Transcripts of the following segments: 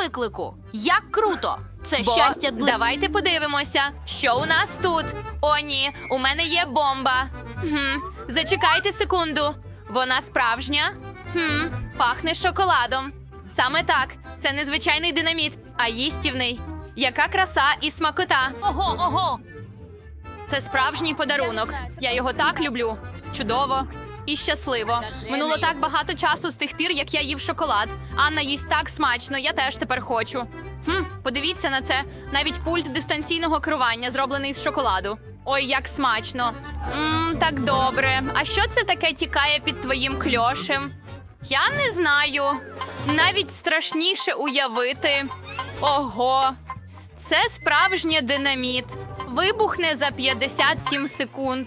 виклику. Як круто! Це Бо щастя для давайте подивимося, що у нас тут. О, ні, у мене є бомба. Хм, зачекайте секунду. Вона справжня. Хм, пахне шоколадом. Саме так, це не звичайний динаміт, а їстівний. Яка краса і смакота. Ого, ого! Це справжній подарунок. Я його так люблю. Чудово і щасливо. Минуло так багато часу з тих пір, як я їв шоколад. Анна їсть так смачно, я теж тепер хочу. Хм, подивіться на це. Навіть пульт дистанційного керування зроблений з шоколаду. Ой, як смачно. Мм, так добре. А що це таке тікає під твоїм кльошем? Я не знаю. Навіть страшніше уявити. Ого, це справжнє динаміт. Вибухне за 57 секунд.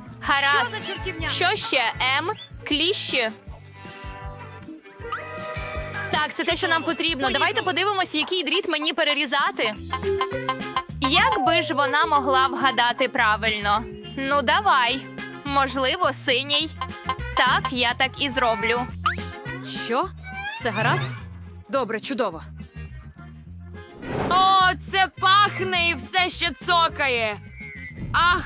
Гаразд. чортівня? Що ще? М? Кліщі. Так, це те, що нам потрібно. Давайте подивимося, який дріт мені перерізати. Як би ж вона могла вгадати правильно? Ну, давай. Можливо, синій. Так, я так і зроблю. Що? Все гаразд? Добре, чудово. О, це пахне і все ще цокає. Ах,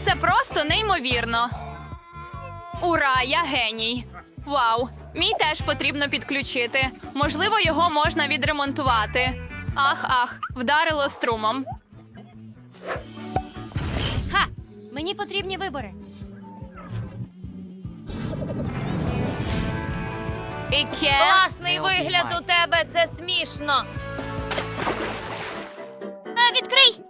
Це просто неймовірно. Ура, я геній. Вау, мій теж потрібно підключити. Можливо, його можна відремонтувати. Ах, ах, вдарило струмом. Ха! Мені потрібні вибори. Іке. Класний вигляд у тебе, це смішно. Е, відкрий!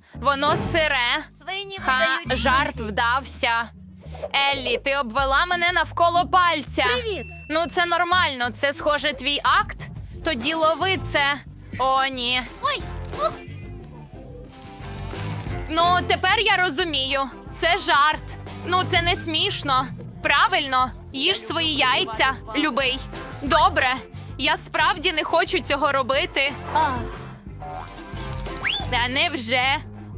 Воно сире. Свині Ха, видають. жарт вдався. Еллі, ти обвела мене навколо пальця. Привіт! Ну, це нормально, це схоже твій акт. Тоді лови це. О, ні. Ой! Ух! Ну, тепер я розумію. Це жарт. Ну, це не смішно. Правильно, їж свої яйця, любий. Добре. Я справді не хочу цього робити. А, Та невже?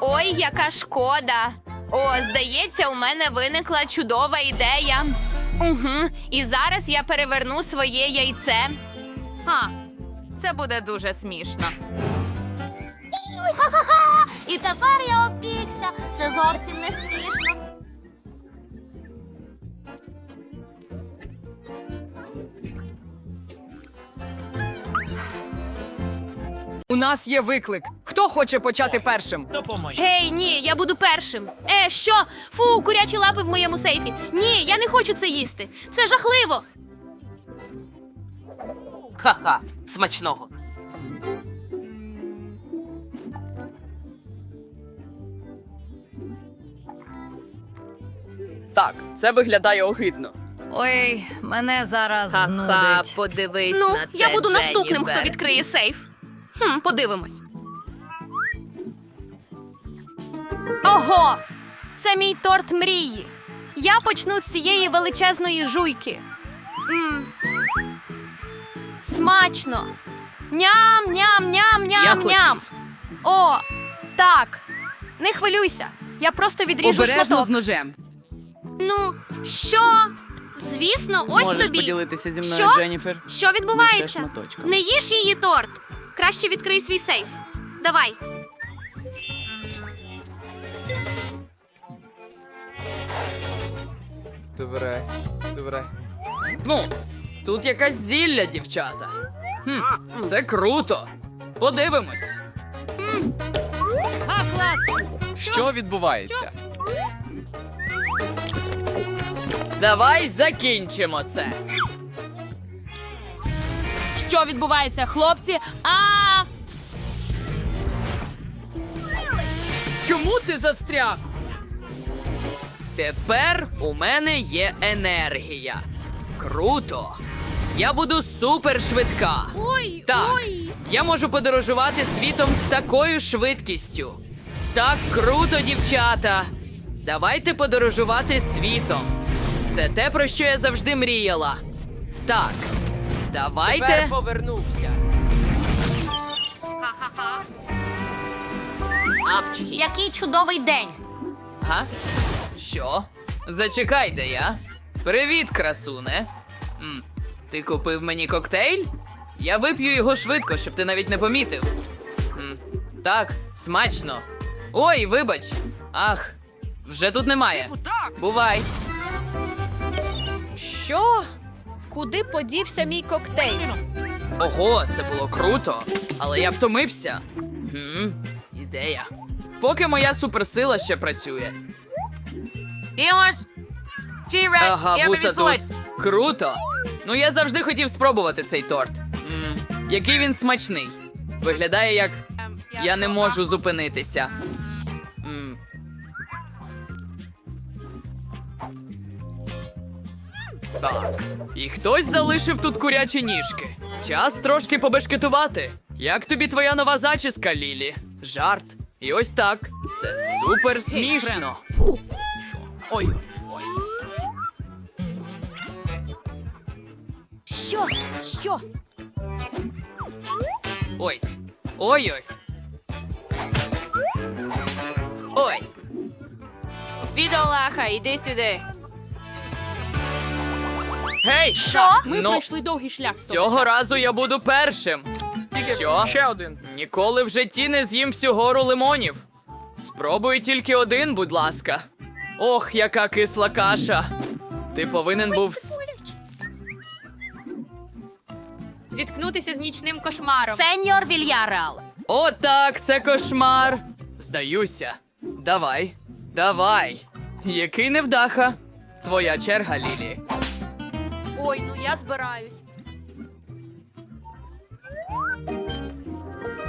Ой, яка шкода. О, здається, у мене виникла чудова ідея. Угу. І зараз я переверну своє яйце. А, це буде дуже смішно. І тепер я опікся. Це зовсім не смішно. У нас є виклик. Хто хоче почати першим? Гей, ні, я буду першим. Е, що? Фу, курячі лапи в моєму сейфі. Ні, я не хочу це їсти. Це жахливо. Ха-ха, смачного. Так, це виглядає огидно. Ой, мене зараз Ха-ха, знудить. подивись ну, на це, я буду наступним, хто Дженніфер. відкриє сейф. Хм, подивимось. Ого! Це мій торт мрії. Я почну з цієї величезної жуйки. М. Смачно. Ням-ням-ням-ням-ням. О, так. Не хвилюйся. Я просто відріжу шматок. ножем. Ну, що? Звісно, ось Можеш тобі. поділитися зі мною, Що? Дженніфер. Що відбувається? Лише шматочком. Не їж її торт. Краще відкрий свій сейф. Давай. Добре, добре. Ну, тут якась зілля, дівчата. Хм, це круто. Подивимось. Що відбувається? Давай закінчимо це. Що відбувається, хлопці? А! Чому ти застряг? Тепер у мене є енергія. Круто. Я буду супер швидка. Ой, Так, ой. я можу подорожувати світом з такою швидкістю. Так круто, дівчата. Давайте подорожувати світом. Це те, про що я завжди мріяла. Так, давайте. Тепер повернувся. Апчхі. Який чудовий день. Га? Що? Зачекай, де я. Привіт, красуне. М, ти купив мені коктейль? Я вип'ю його швидко, щоб ти навіть не помітив. М, так, смачно. Ой, вибач. Ах, вже тут немає. Бувай. Що? Куди подівся мій коктейль? Ого, це було круто, але я втомився. Гм, ідея. Поки моя суперсила ще працює. І ось. Ага, я вуса тут. Круто. Ну я завжди хотів спробувати цей торт. м який він смачний. Виглядає як я не можу зупинитися. Так. І хтось залишив тут курячі ніжки. Час трошки побешкетувати. Як тобі твоя нова зачіска, Лілі? Жарт. І ось так. Це супер смішно. Ой. Ой. Що? Що? Ой. Ой-ой. Ой. Бідолаха, іди сюди. Гей! Що? Ми ну, пройшли довгий шлях. з того Цього часу. разу я буду першим. Що? Ще один. Ніколи в житті не з'їм всю гору лимонів. Спробуй тільки один, будь ласка. Ох, яка кисла каша. Ти повинен був. с- Зіткнутися з нічним кошмаром. Сеньор Вільярал. О, так, це кошмар. Здаюся. Давай, давай. Який невдаха. Твоя черга, Лілі. Ой, ну я збираюсь.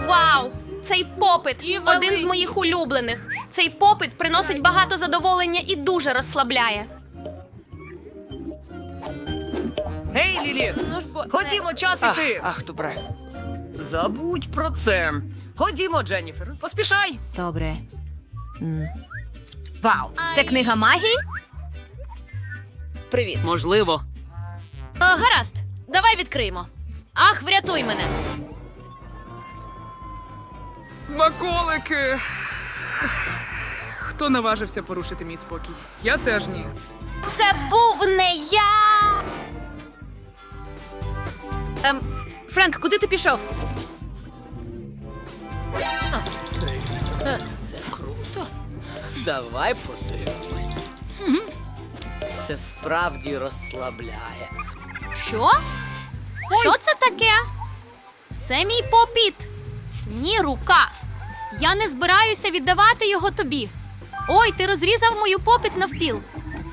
Вау! Цей попит один з моїх улюблених. Цей попит приносить багато задоволення і дуже розслабляє. Гей, Лілі! Ну ж бо Ходімо, час іти! Ах, добре. Забудь про це. Ходімо, Дженніфер, поспішай. Добре. Вау! Це книга магії? Привіт. Можливо. О, гаразд, давай відкриємо. Ах, врятуй мене. Смаколики! Хто наважився порушити мій спокій? Я теж ні. Це був не я. Ем, Френк, куди ти пішов? Це круто. Давай подивимось. Це справді розслабляє. Що? Що це таке? Це мій попіт. Ні, рука. Я не збираюся віддавати його тобі. Ой, ти розрізав мою попіт навпіл.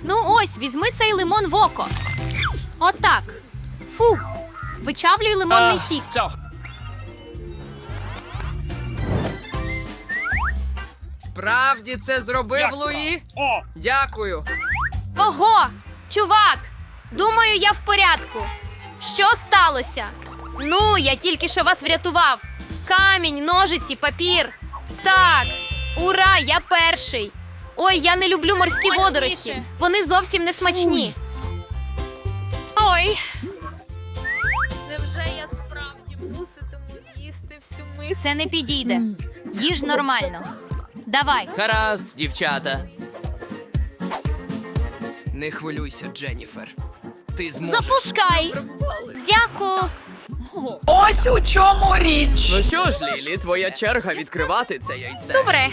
Ну ось, візьми цей лимон в око. Отак. Фу. Вичавлюй лимонний сік. Справді це зробив Луї? Дякую. Ого! Чувак! Думаю, я в порядку. Що сталося? Ну, я тільки що вас врятував. Камінь, ножиці, папір. Так, ура, я перший. Ой, я не люблю морські водорості. Вони зовсім не смачні. Ой, Невже я справді муситиму з'їсти всю миску? це не підійде. Їж нормально. Давай. Гаразд, дівчата. Не хвилюйся, Дженніфер. Ти зможеш. Запускай. Дякую. Ну що ж, Лілі, твоя черга відкривати це яйце. Добре.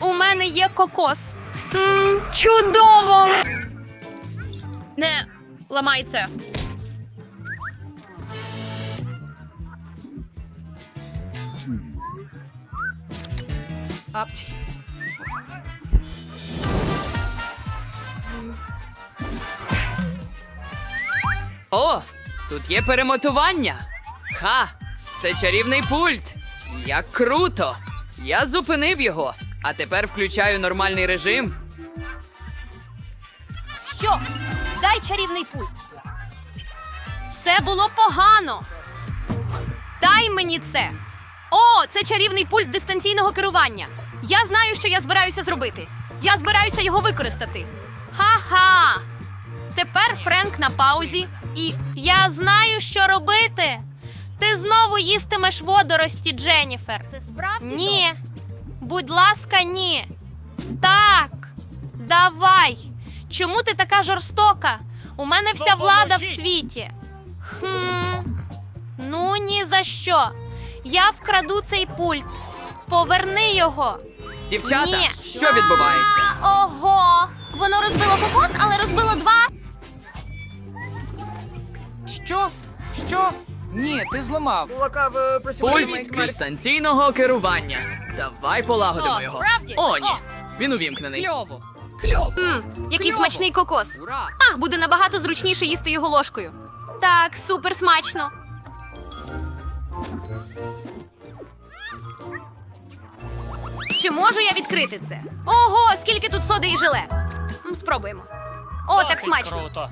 У мене є кокос. м чудово! Не ламай це. Апті. О, тут є перемотування. Ха! Це чарівний пульт. Як круто! Я зупинив його, а тепер включаю нормальний режим. Що? Дай чарівний пульт. Це було погано. Дай мені це. О, це чарівний пульт дистанційного керування. Я знаю, що я збираюся зробити. Я збираюся його використати. Ха-ха! Тепер Френк на паузі, і я знаю, що робити. Ти знову їстимеш водорості, Дженніфер. Це справді? Ні. Будь ласка, ні. Так. Давай. Чому ти така жорстока? У мене вся влада в світі. Хм. Ну ні за що. Я вкраду цей пульт. Поверни його. Дівчата, Ні. що відбувається? А, Ого! Воно розбило кокос, але розбило два. Що? Що? Ні, ти зламав. Пульт дистанційного керування. Давай полагодимо О, його. справді? О, ні. О. Він увімкнений. Кльово. Кльово. Мм, який смачний кокос. Ура! Ах, буде набагато зручніше їсти його ложкою. Так, супер смачно. Чи можу я відкрити це? Ого, скільки тут соди і желе. М, Спробуємо. О, так смачно. Круто.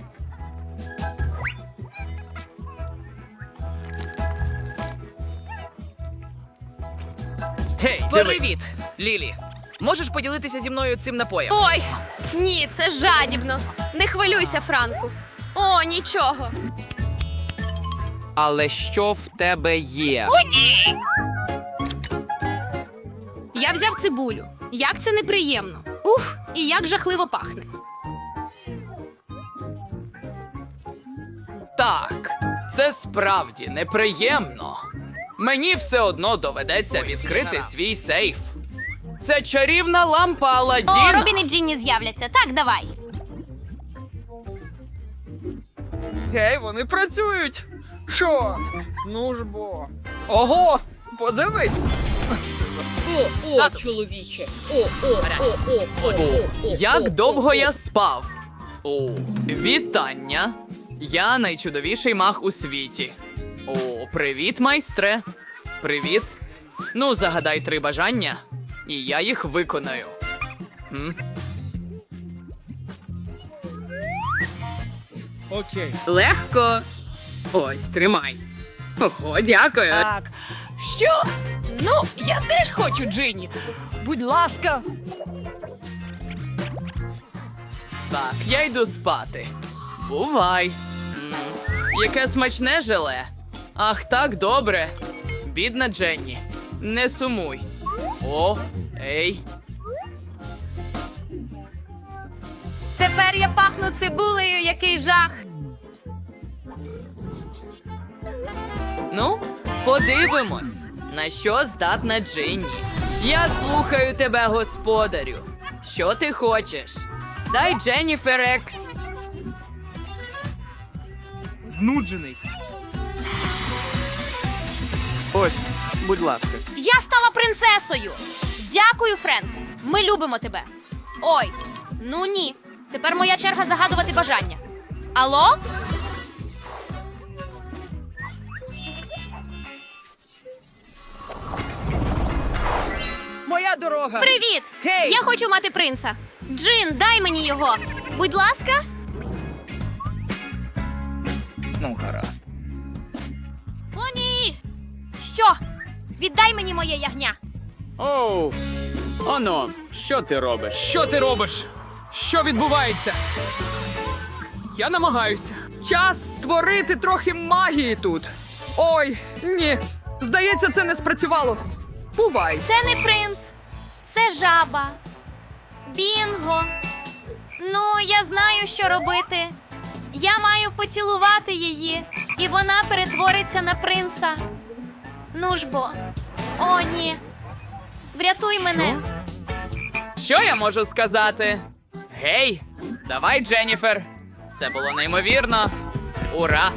Гей, Привіт, Лілі. Можеш поділитися зі мною цим напоєм? Ой, ні, це жадібно. Не хвилюйся, Франку. О, нічого. Але що в тебе є? Я взяв цибулю. Як це неприємно. Ух, і як жахливо пахне. Так, це справді неприємно. Мені все одно доведеться відкрити свій сейф. Це чарівна лампа О, Аладдіна. Робін і Джинні з'являться. Так, давай. Гей, вони працюють. Що? Ну ж бо. Ого! Подивись! О чоловіче. О, о, о, о. Як довго я спав? О, вітання! Я найчудовіший мах у світі. О, привіт, майстре. Привіт. Ну, загадай три бажання, і я їх виконаю. М? Легко. Ось, тримай. Ого, дякую. Так. Що? Ну, я теж хочу Джині. Будь ласка. Так, я йду спати. Бувай. М, яке смачне желе. Ах, так добре. Бідна Дженні. Не сумуй. О, ей. Тепер я пахну цибулею, який жах. Ну, подивимось, на що здатна Джинні. Я слухаю тебе, господарю. Що ти хочеш? Дай Дженніфер Екс. Знуджений. Ось, будь ласка. Я стала принцесою. Дякую, Френк. Ми любимо тебе. Ой, ну ні. Тепер моя черга загадувати бажання. Алло? Моя дорога. Привіт! Гей! Я хочу мати принца. Джин, дай мені його. Будь ласка. Ну, гаразд. Що? Віддай мені моє ягня. Оу. Оно, що ти робиш? Що ти робиш? Що відбувається? Я намагаюся. Час створити трохи магії тут. Ой, ні. Здається, це не спрацювало. Бувай. Це не принц, це жаба. Бінго. Ну, я знаю, що робити. Я маю поцілувати її, і вона перетвориться на принца. Ну ж бо. О, ні. Врятуй мене. Що я можу сказати? Гей, давай, Дженніфер. Це було неймовірно. Ура!